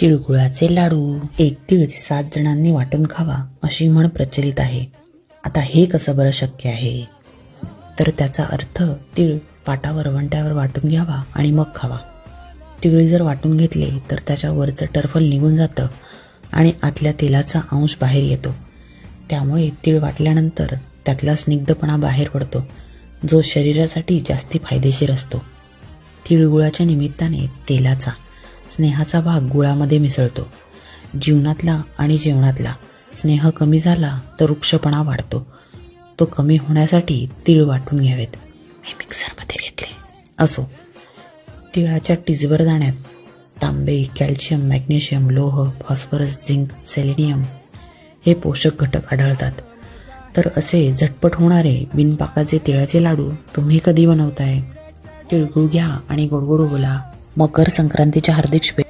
तिळगुळाचे लाडू. एक तीळ सात जणांनी वाटून खावा अशी म्हण प्रचलित आहे. आता हे कसं बरं शक्य आहे? तर त्याचा अर्थ तीळ पाटावर वंट्यावर वाटून घ्यावा आणि मग खावा. तिळ जर वाटून घेतले तर त्याच्या वरचं टरफल निघून जातं आणि आतल्या तेलाचा अंश बाहेर येतो. त्यामुळे तीळ वाटल्यानंतर त्यातला स्निग्धपणा बाहेर पडतो जो शरीरासाठी जास्ती फायदेशीर असतो. तिळगुळाच्या निमित्ताने तेलाचा स्नेहाचा भाग गुळामध्ये मिसळतो. जीवनातला आणि जेवणातला स्नेह कमी झाला तर वृक्षपणा वाढतो. तो कमी होण्यासाठी तीळ वाटून घ्यावेत. मी मिक्सरमध्ये घेतले. असो. तिळाच्या टिजवर दाण्यात तांबे कॅल्शियम मॅग्नेशियम लोह फॉस्फरस झिंक सेलेनियम हे पोषक घटक आढळतात. तर असे झटपट होणारे बिनपाकाचे तिळाचे लाडू तुम्ही कधी बनवताय? तिळगुळ घ्या आणि गोडगोड बोला मकर संक्रांतीच्या हार्दिक शुभे